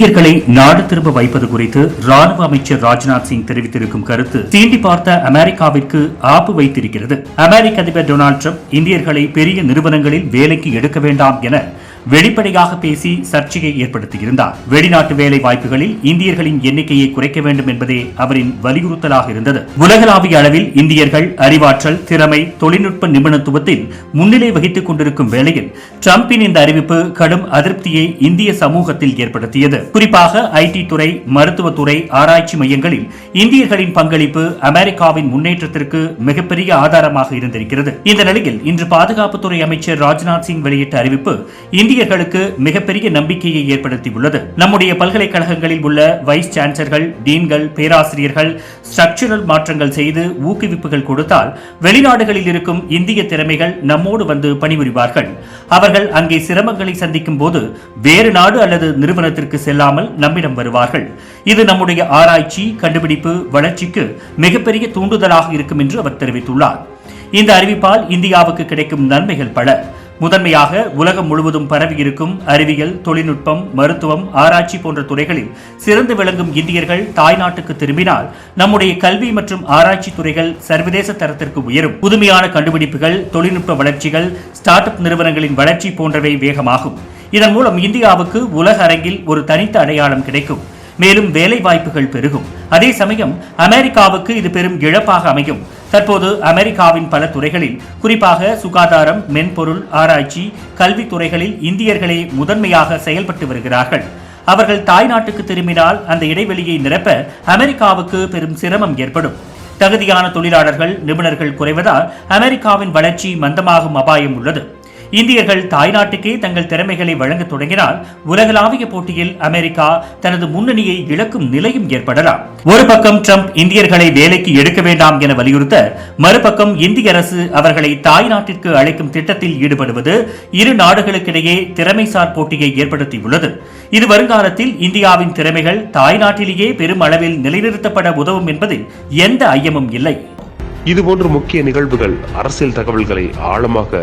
இந்தியர்களை நாடு திரும்ப வைப்பது குறித்து ராணுவ அமைச்சர் ராஜ்நாத் சிங் தெரிவித்திருக்கும் கருத்து தீண்டி பார்த்த அமெரிக்காவிற்கு ஆப்பு வைத்திருக்கிறது. அமெரிக்க அதிபர் டொனால்ட் ட்ரம்ப் இந்தியர்களை பெரிய நிறுவனங்களில் வேலைக்கு எடுக்க வேண்டாம் என வெளிப்படையாக பேசி சர்ச்சையை ஏற்படுத்தியிருந்தார். வெளிநாட்டு வேலை வாய்ப்புகளில் இந்தியர்களின் எண்ணிக்கையை குறைக்க வேண்டும் என்பதே அவரின் வலியுறுத்தலாக இருந்தது. உலகளாவிய அளவில் இந்தியர்கள் அறிவாற்றல் திறமை தொழில்நுட்ப நிபுணத்துவத்தில் முன்னிலை வகித்துக் கொண்டிருக்கும் வேளையில் டிரம்பின் இந்த அறிவிப்பு கடும் அதிருப்தியை இந்திய சமூகத்தில் ஏற்படுத்தியது. குறிப்பாக ஐடி துறை மருத்துவத்துறை ஆராய்ச்சி மையங்களில் இந்தியர்களின் பங்களிப்பு அமெரிக்காவின் முன்னேற்றத்திற்கு மிகப்பெரிய ஆதாரமாக இருந்திருக்கிறது. இந்த நிலையில் இன்று பாதுகாப்புத்துறை அமைச்சர் ராஜ்நாத் சிங் வெளியிட்ட அறிவிப்பு இந்தியர்களுக்கு மிகப்பெரிய நம்பிக்கையை ஏற்படுத்தியுள்ளது. நம்முடைய பல்கலைக்கழகங்களில் உள்ள வைஸ் சான்சலர்கள் டீன்கள் பேராசிரியர்கள் ஸ்ட்ரக்சரல் மாற்றங்கள் செய்து ஊக்குவிப்புகள் கொடுத்தால் வெளிநாடுகளில் இருக்கும் இந்திய திறமைகள் நம்மோடு வந்து பணிபுரிவார்கள். அவர்கள் அங்கே சிரமங்களை சந்திக்கும் போது வேறு நாடு அல்லது நிறுவனத்திற்கு செல்லாமல் நம்மிடம் வருவார்கள். இது நம்முடைய ஆராய்ச்சி கண்டுபிடிப்பு வளர்ச்சிக்கு மிகப்பெரிய தூண்டுதலாக இருக்கும் என்று அவர் தெரிவித்துள்ளார். இந்த அறிவிப்பால் இந்தியாவுக்கு கிடைக்கும் நன்மைகள் பல. முதன்மையாக உலகம் முழுவதும் பரவியிருக்கும் அறிவியல் தொழில்நுட்பம் மருத்துவம் ஆராய்ச்சி போன்ற துறைகளில் சிறந்து விளங்கும் இந்தியர்கள் தாய்நாட்டுக்கு திரும்பினால் நம்முடைய கல்வி மற்றும் ஆராய்ச்சி துறைகள் சர்வதேச தரத்திற்கு உயரும். புதுமையான கண்டுபிடிப்புகள் தொழில்நுட்ப வளர்ச்சிகள் ஸ்டார்ட் அப் நிறுவனங்களின் வளர்ச்சி போன்றவை வேகமாகும். இதன் மூலம் இந்தியாவுக்கு உலக அரங்கில் ஒரு தனித்த அடையாளம் கிடைக்கும். மேலும் வேலை வாய்ப்புகள் பெருகும். அதே சமயம் அமெரிக்காவுக்கு இது பெரும் இழப்பாக அமையும். தற்போது அமெரிக்காவின் பல துறைகளில் குறிப்பாக சுகாதாரம் மென்பொருள் ஆராய்ச்சி கல்வி துறைகளில் இந்தியர்களே முதன்மையாக செயல்பட்டு வருகிறார்கள். அவர்கள் தாய்நாட்டுக்கு திரும்பினால் அந்த இடைவெளியை நிரப்ப அமெரிக்காவுக்கு பெரும் சிரமம் ஏற்படும். தகுதியான தொழிலாளர்கள் நிபுணர்கள் குறைவதால் அமெரிக்காவின் வளர்ச்சி மந்தமாகும் அபாயம் உள்ளது. இந்தியர்கள் தாய்நாட்டுக்கே தங்கள் திறமைகளை வழங்க தொடங்கினால் உலகளாவிய போட்டியில் அமெரிக்கா தனது முன்னணியை இழக்கும் நிலையும் ஏற்படலாம். ஒரு பக்கம் ட்ரம்ப் இந்தியர்களை வேலைக்கு எடுக்க வேண்டாம் என வலியுறுத்த மறுபக்கம் இந்திய அரசு அவர்களை தாய்நாட்டிற்கு அழைக்கும் திட்டத்தில் ஈடுபடுவது இரு நாடுகளுக்கிடையே திறமைசார் போட்டியை ஏற்படுத்தியுள்ளது. இது வருங்காலத்தில் இந்தியாவின் திறமைகள் தாய்நாட்டிலேயே பெரும் அளவில் நிலைநிறுத்தப்பட உதவும் என்பதில் எந்த ஐயமும் இல்லை. இதுபோன்ற முக்கிய நிகழ்வுகள் அரசியல் தகவல்களை ஆழமாக